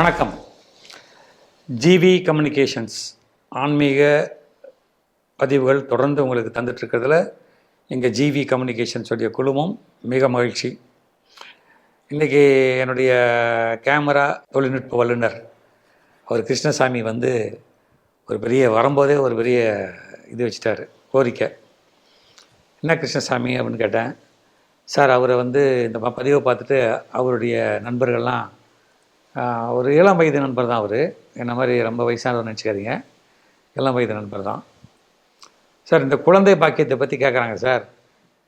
வணக்கம். GV communications ஆன்மீக பதிவுகள் தொடர்ந்து உங்களுக்கு தந்துட்டுருக்கிறதுல எங்கள் ஜிவி கம்யூனிகேஷன்ஸ் உடைய குழுமம் மிக மகிழ்ச்சி. இன்றைக்கி என்னுடைய கேமரா தொழில்நுட்ப வல்லுனர் அவர் கிருஷ்ணசாமி வந்து ஒரு பெரிய வரும்போதே ஒரு பெரிய இது வச்சுட்டாரு கோரிக்கை. என்ன கிருஷ்ணசாமி அப்படின்னு கேட்டேன் சார் அவரை வந்து இந்த பதிவை பார்த்துட்டு அவருடைய நண்பர்கள்லாம் ஒரு இளம் வயது நண்பர் தான் அவர். என்ன மாதிரி ரொம்ப வயசானவர் நினச்சிக்காதீங்க. இளம் வயது நண்பர் தான். சார் இந்த குழந்தை பாக்கியத்தை பற்றி கேட்குறாங்க சார்.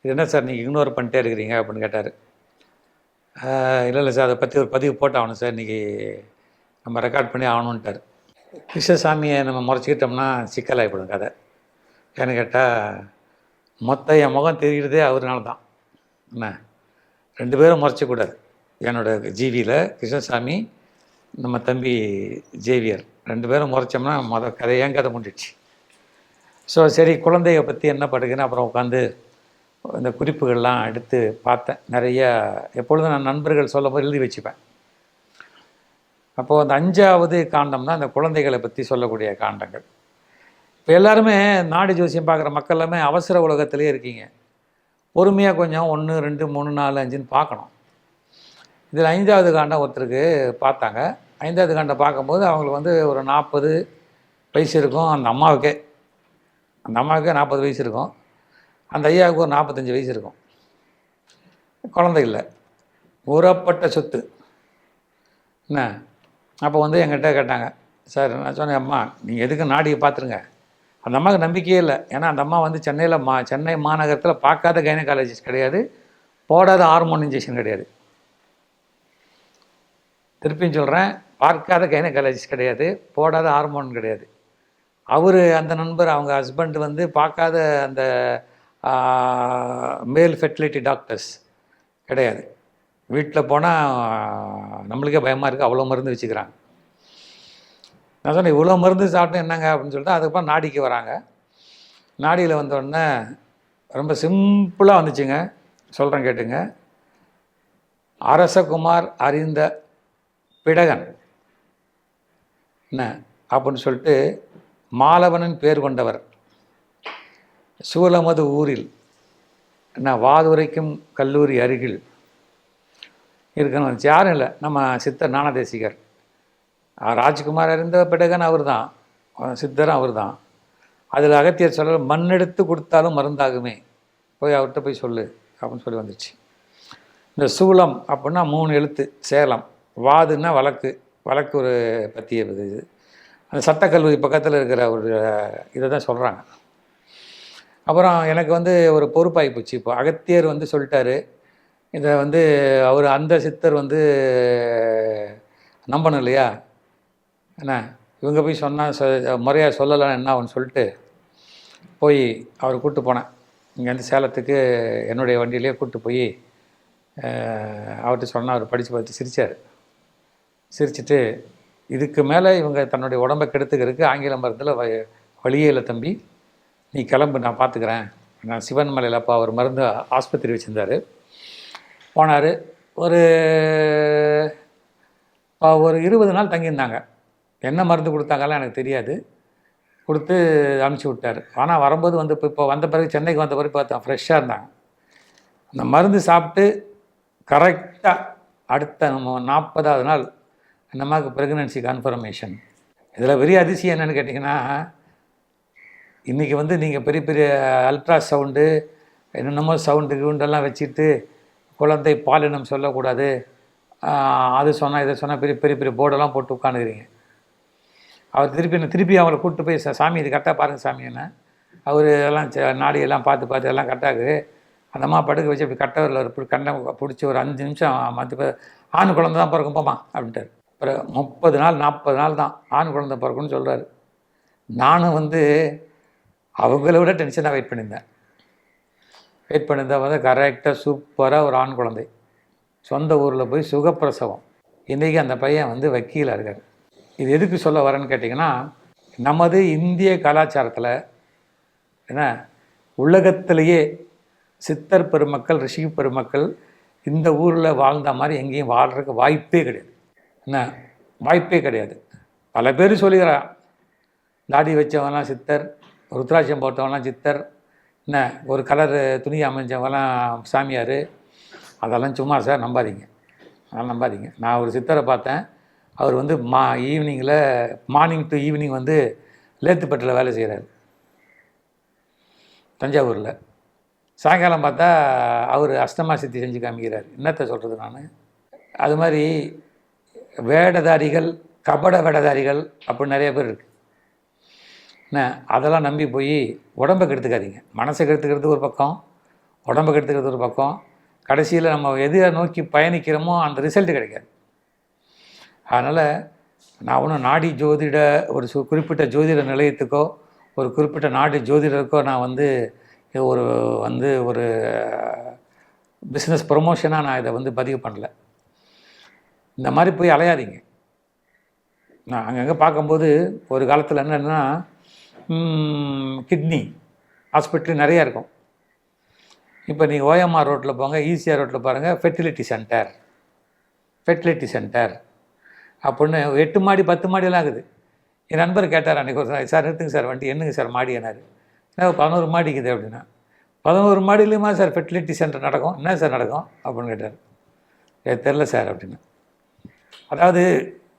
இது என்ன சார் நீங்கள் இக்னோர் பண்ணிட்டே இருக்கிறீங்க அப்படின்னு கேட்டார். இல்லை இல்லை சார் அதை பற்றி ஒரு பதிவு போட்டாகணும் சார். இன்றைக்கி நம்ம ரெக்கார்ட் பண்ணி ஆகணுன்ட்டார் கிருஷ்ணசாமியை நம்ம முறைச்சிக்கிட்டோம்னா சிக்கலாகிப்படும் கதை. ஏன்னு கேட்டால் மொத்த என் முகம் தெரிகிறதே அவர்னால தான். என்ன? ரெண்டு பேரும் முறைச்சிக்கூடாது. என்னோட ஜிவியில் கிருஷ்ணசாமி நம்ம தம்பி ஜேவியர் ரெண்டு பேரும் முறைச்சோம்னா மொதல் கதை கதை முடிஞ்சிடுச்சு? ஸோ சரி குழந்தைய பற்றி என்ன படுக்குன்னு அப்புறம் உட்காந்து இந்த குறிப்புகள்லாம் எடுத்து பார்த்தேன். நிறைய எப்பொழுதும் நான் நண்பர்கள் சொல்லும் போது எழுதி வச்சுப்பேன். அப்போது அந்த அஞ்சாவது காண்டம் தான் அந்த குழந்தைகளை பற்றி சொல்லக்கூடிய காண்டங்கள். இப்போ எல்லாருமே நாடு ஜோசியம் பார்க்குற மக்கள் எல்லாமே அவசர உலகத்திலே இருக்கீங்க. பொறுமையாக கொஞ்சம் ஒன்று ரெண்டு மூணு நாலு அஞ்சுன்னு பார்க்கணும். இதில் ஐந்தாவது காண்டம் ஒருத்தருக்கு பார்த்தாங்க. ஐந்தாவது காண்டம் பார்க்கும்போது அவங்களுக்கு வந்து ஒரு நாற்பது வயசு இருக்கும். அந்த அம்மாவுக்கே. அந்த அம்மாவுக்கே நாற்பது வயசு இருக்கும். அந்த ஐயாவுக்கு ஒரு நாற்பத்தஞ்சு வயசு இருக்கும். குழந்தை இல்லை. உறப்பட்ட சொத்து. என்ன? அப்போ வந்து எங்கிட்ட கேட்டாங்க சார் நான் சொன்னேன் அம்மா நீங்கள் எதுக்கு நாடியை பார்த்துருங்க? அந்த அம்மாவுக்கு நம்பிக்கையே இல்லை. ஏன்னா அந்த அம்மா வந்து சென்னையில் மா சென்னை மாநகரத்தில் பார்க்காத கைனகாலஜிஸ்ட் கிடையாது. போடாத ஹார்மோன் இன்ஜெக்ஷன் கிடையாது. திருப்பியும் சொல்கிறேன் பார்க்காத கைனகாலஜிஸ்ட் கிடையாது போடாத ஹார்மோன் கிடையாது. அவர் அந்த நண்பர் அவங்க ஹஸ்பண்ட் வந்து பார்க்காத அந்த மேல் ஃபெர்டிலிட்டி டாக்டர்ஸ் கிடையாது. வீட்டில் போனால் நம்மளுக்கே பயமாக இருக்குது அவ்வளோ மருந்து வச்சுக்கிறாங்க. நான் சொன்னேன் இவ்வளோ மருந்து சாப்பிட்டு என்னங்க அப்படின்னு சொல்லிட்டு அதுக்கப்புறம் நாடிக்கு வராங்க. நாடியில் வந்தோடனே ரொம்ப சிம்பிளாக வந்துச்சுங்க. சொல்கிறேன் கேட்டுங்க. அரசகுமார் அறிந்த பிடகன். என்ன? அப்படின்னு சொல்லிட்டு மாலவனின் பேர் கொண்டவர். சூலமது ஊரில். என்ன? வாதுரைக்கும் கல்லூரி அருகில். இருக்கணும். யாரும் இல்லை. நம்ம சித்தர் ஞானதேசிகர். ராஜ்குமார் அறிந்த பிடகன் அவர் தான் சித்தரும் அவர் தான் அதில் அகத்தியர் சொல்ல மண்ணெடுத்து கொடுத்தாலும் மருந்தாகுமே. போய் அவர்கிட்ட போய் சொல்லு. அப்படின்னு சொல்லி வந்துச்சு. இந்த சூலம் அப்படின்னா மூணு எழுத்து. சேலம். வாதுன்னா வழக்கு வழக்கு ஒரு பற்றிய இது. அந்த சட்டக்கல்லூரி பக்கத்தில் இருக்கிற ஒரு இதை தான் சொல்கிறாங்க அப்புறம் எனக்கு வந்து ஒரு பொறுப்பாகி போச்சு. இப்போ அகத்தியர் வந்து சொல்லிட்டாரு. இதை வந்து அவர் அந்த சித்தர் வந்து நம்பணும் இல்லையா? என்ன? இவங்க போய் சொன்னால் சொ முறையாக சொல்லலாம் என்ன ஆகும்னு சொல்லிட்டு போய் அவர் கூப்பிட்டு போனேன். இங்கேருந்து சேலத்துக்கு என்னுடைய வண்டியிலே கூப்பிட்டு போய் அவர்கிட்ட சொன்னால் அவர் படித்து பார்த்து சிரித்தார் சிரிச்சுட்டு இதுக்கு மேலே இவங்க தன்னுடைய உடம்பை கெடுத்துக்கிறதுக்கு ஆங்கில மருந்தில் வ வழியே இல்லை தம்பி. நீ கிளம்பு நான் பார்த்துக்கிறேன் நான் சிவன் மலையில் அப்போ அவர் மருந்து ஆஸ்பத்திரி வச்சுருந்தார். போனார். ஒரு ஒரு இருபது நாள் தங்கியிருந்தாங்க. என்ன மருந்து கொடுத்தாங்கலாம் எனக்கு தெரியாது. கொடுத்து அனுப்பிச்சி விட்டார். ஆனால் வரும்போது வந்து இப்போ இப்போ வந்த பிறகு சென்னைக்கு வந்த பிறகு பார்த்தா ஃப்ரெஷ்ஷாக இருந்தாங்க. அந்த மருந்து சாப்பிட்டு கரெக்டாக அடுத்த நாற்பதாவது நாள் என்னம்மாவுக்கு ப்ரெக்னன்சி கன்ஃபர்மேஷன் இதில் பெரிய அதிசயம் என்னென்னு கேட்டிங்கன்னா இன்றைக்கி வந்து நீங்கள் பெரிய பெரிய அல்ட்ரா சவுண்டு என்னென்னமோ சவுண்டு கிவுண்டெல்லாம் வச்சுட்டு குழந்தை பாலினம் சொல்லக்கூடாது. அது சொன்னால் இதை சொன்னால் பெரிய பெரிய பெரிய போர்டெல்லாம் போட்டு உட்காந்துக்கிறீங்க. அவர் திருப்பி என்ன திருப்பி அவரை கூப்பிட்டு போய் சாமி இது கரெக்டாக பாருங்கள் சாமி என்ன. அவர் எல்லாம் நாடியெல்லாம் பார்த்து பார்த்து எல்லாம் கரெக்டாக அந்த அம்மா படுக்க வச்சு அப்படி கட்டவரில் ஒரு கண்ணை பிடிச்சி ஒரு அஞ்சு நிமிஷம் மற்ற பேர் ஆண் குழந்தை தான் பிறக்கும் போமா அப்படின்ட்டார். முப்பது நாள் நாற்பது நாள் தான். ஆண் குழந்தை பிறக்கும்னு சொல்கிறாரு நானும் வந்து அவங்கள விட டென்ஷனாக வெயிட் பண்ணியிருந்தேன். வெயிட் பண்ணியிருந்தா வந்து கரெக்டாக சூப்பராக ஒரு ஆண் குழந்தை. சொந்த ஊரில் போய் சுகப்பிரசவம். இன்றைக்கி அந்த பையன் வந்து வக்கீலாக இருக்கார். இது எதுக்கு சொல்ல வரேன்னு கேட்டிங்கன்னா நமது இந்திய கலாச்சாரத்தில் என்ன உலகத்திலேயே சித்தர் பெருமக்கள் ரிஷி பெருமக்கள் இந்த ஊரில் வாழ்ந்த மாதிரி எங்கேயும் வாழ்கிறதுக்கு வாய்ப்பே கிடையாது. என்ன? வாய்ப்பே கிடையாது. பல பேர் சொல்லிக்கிறான் தாடி வச்சவன்லாம் சித்தர் ருத்ராட்சம் போட்டவன்லாம் சித்தர் என்ன ஒரு கலர் துணி அமைஞ்சவெல்லாம் சாமியார். அதெல்லாம் சும்மா சார் நம்பாதீங்க. அதெல்லாம் நம்பாதீங்க. நான் ஒரு சித்தரை பார்த்தேன். அவர் வந்து மா ஈவினிங்கில் மார்னிங் டு ஈவினிங் வந்து லேத்துப்பட்டில் வேலை செய்கிறார். தஞ்சாவூரில். சாயங்காலம் பார்த்தா அவர் அஷ்டமா சித்தி செஞ்சு காமிக்கிறார். என்னத்தை சொல்கிறது நான்? அது மாதிரி வேடதாரிகள் கபட வேடதாரிகள் அப்படின்னு நிறைய பேர் இருக்கு. என்ன? அதெல்லாம் நம்பி போய் உடம்பை கெடுத்துக்காதீங்க. மனசை கெடுத்துக்கிறது ஒரு பக்கம் உடம்பை கெடுத்துக்கிறது ஒரு பக்கம். கடைசியில் நம்ம எதை நோக்கி பயணிக்கிறோமோ அந்த ரிசல்ட் கிடைக்காது. அதனால் நான் ஒன்றும் நாடி ஜோதிட ஒரு சு குறிப்பிட்ட ஜோதிட நிலையத்துக்கோ ஒரு குறிப்பிட்ட நாடு ஜோதிடருக்கோ நான் வந்து ஒரு வந்து ஒரு பிஸ்னஸ் ப்ரொமோஷனாக நான் இதை வந்து பதிவு பண்ணலை. இந்த மாதிரி போய் அலையாதீங்க. நான் அங்கங்கே பார்க்கும்போது ஒரு காலத்தில் என்னென்னா கிட்னி ஹாஸ்பிட்டல் நிறையா இருக்கும். இப்போ நீங்கள் ஓஎம்ஆர் ரோட்டில் போங்க ஈசிஆர் ரோட்டில் பாருங்கள் ஃபெர்டிலிட்டி சென்டர் ஃபெர்டிலிட்டி சென்டர் அப்படின்னு எட்டு மாடி பத்து மாடியெல்லாம் இருக்குது. என் நண்பர் கேட்டார் அன்றைக்கி ஒரு சார் நிறுத்துங்க சார் வண்டி என்னங்க சார் மாடி? என்னாரு. என்ன பதினோரு மாடி இருக்குது அப்படின்னா. பதினோரு மாடியிலையுமா சார் ஃபெர்டிலிட்டி சென்டர் நடக்கும்? என்ன சார் நடக்கும்? அப்படின்னு கேட்டார். தெரில சார் அப்படின்னு. அதாவது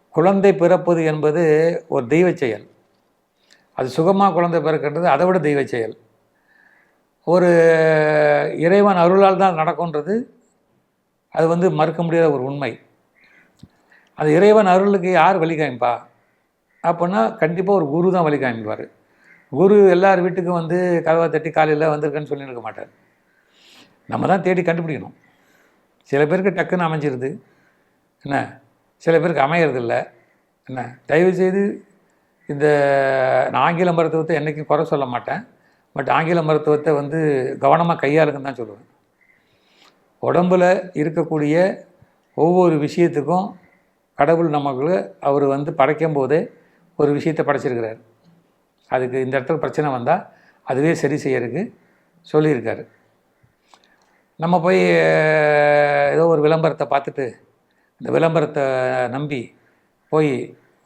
குழந்தை பிறப்பது என்பது ஒரு தெய்வ செயல். அது சுகமாக குழந்தை பிறக்கின்றது அதை விட தெய்வ செயல். ஒரு இறைவன் அருளால் தான் நடக்கும்ன்றது அது வந்து மறுக்க முடியாத ஒரு உண்மை. அது இறைவன் அருளுக்கு யார் வழி காமிப்பா? அப்படின்னா கண்டிப்பாக ஒரு குரு தான் வழி காமிப்பார். குரு எல்லார் வீட்டுக்கும் வந்து கதவை தட்டி காலையில் வந்திருக்கேன்னு சொல்லி இருக்க மாட்டார். நம்ம தான் தேடி கண்டுபிடிக்கணும். சில பேருக்கு டக்குன்னு அமைஞ்சிருது. என்ன? சில பேருக்கு அமையறதில்ல. இல்லை என்ன? தயவுசெய்து இந்த நான் ஆங்கில மருத்துவத்தை என்றைக்கும் குறை சொல்ல மாட்டேன். பட் ஆங்கில மருத்துவத்தை வந்து கவனமாக கையாளுங்கன்னு தான் சொல்லுவேன். உடம்பில் இருக்கக்கூடிய ஒவ்வொரு விஷயத்துக்கும் கடவுள் நமக்கு அவர் வந்து படைக்கும் போதே ஒரு விஷயத்தை படைச்சிருக்கிறார். அதுக்கு இந்த இடத்துல பிரச்சனை வந்தால் அதுவே சரி செய்யறதுக்கு சொல்லியிருக்காரு. நம்ம போய் ஏதோ ஒரு விளம்பரத்தை பார்த்துட்டு இந்த விளம்பரத்தை நம்பி போய்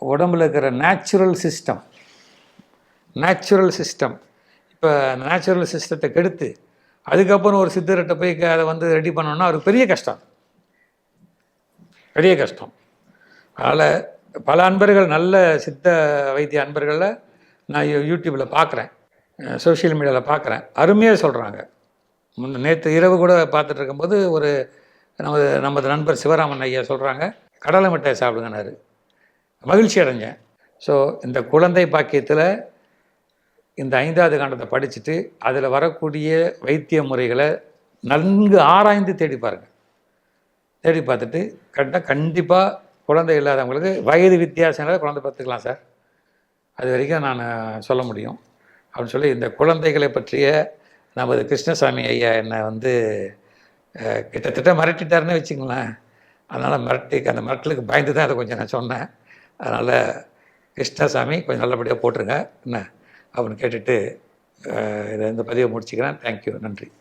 உடம்புல இருக்கிற நேச்சுரல் சிஸ்டம் நேச்சுரல் சிஸ்டம் இப்போ நேச்சுரல் சிஸ்டத்தை கெடுத்து அதுக்கப்புறம் ஒரு சித்தர்கிட்ட போய் அதை வந்து ரெடி பண்ணோன்னா அவருக்கு பெரிய கஷ்டம். பெரிய கஷ்டம். அதனால் பல அன்பர்கள் நல்ல சித்த வைத்திய அன்பர்களில் நான் யூடியூப்பில் பார்க்குறேன் சோஷியல் மீடியாவில் பார்க்குறேன் அருமையாக சொல்கிறாங்க முன்ன நேற்று இரவு கூட பார்த்துட்டு இருக்கும்போது ஒரு நமது நமது நண்பர் சிவராமன் ஐயா சொல்கிறாங்க கடலை மிட்டாய் சாப்பிடுங்கனாரு மகிழ்ச்சி அடைஞ்சேன். ஸோ இந்த குழந்தை பாக்கியத்தில் இந்த ஐந்தாவது காண்டத்தை படிச்சுட்டு அதில் வரக்கூடிய வைத்திய முறைகளை நன்கு ஆராய்ந்து தேடி பாருங்கள் தேடி பார்த்துட்டு கரெக்டாக கண்டிப்பாக குழந்தை இல்லாதவங்களுக்கு வயது வித்தியாசம் இல்லாத குழந்தை பார்த்துக்கலாம் சார். அது வரைக்கும் நான் சொல்ல முடியும். அப்படின்னு சொல்லி இந்த குழந்தைகளை பற்றிய நமது கிருஷ்ணசாமி ஐயா என்னை வந்து கிட்டத்தட்ட மிரட்டிட்டாருன்னு வச்சுங்களேன் அதனால் மிரட்டி அந்த மிரட்டலுக்கு பயந்து தான் அதை கொஞ்சம் நான் சொன்னேன். அதனால் கிருஷ்ணசாமி கொஞ்சம் நல்லபடியாக போட்டுருங்க. என்ன? அப்படின்னு கேட்டுட்டு இதை இந்த பதிவை முடிச்சுக்கிறேன். தேங்க்யூ நன்றி.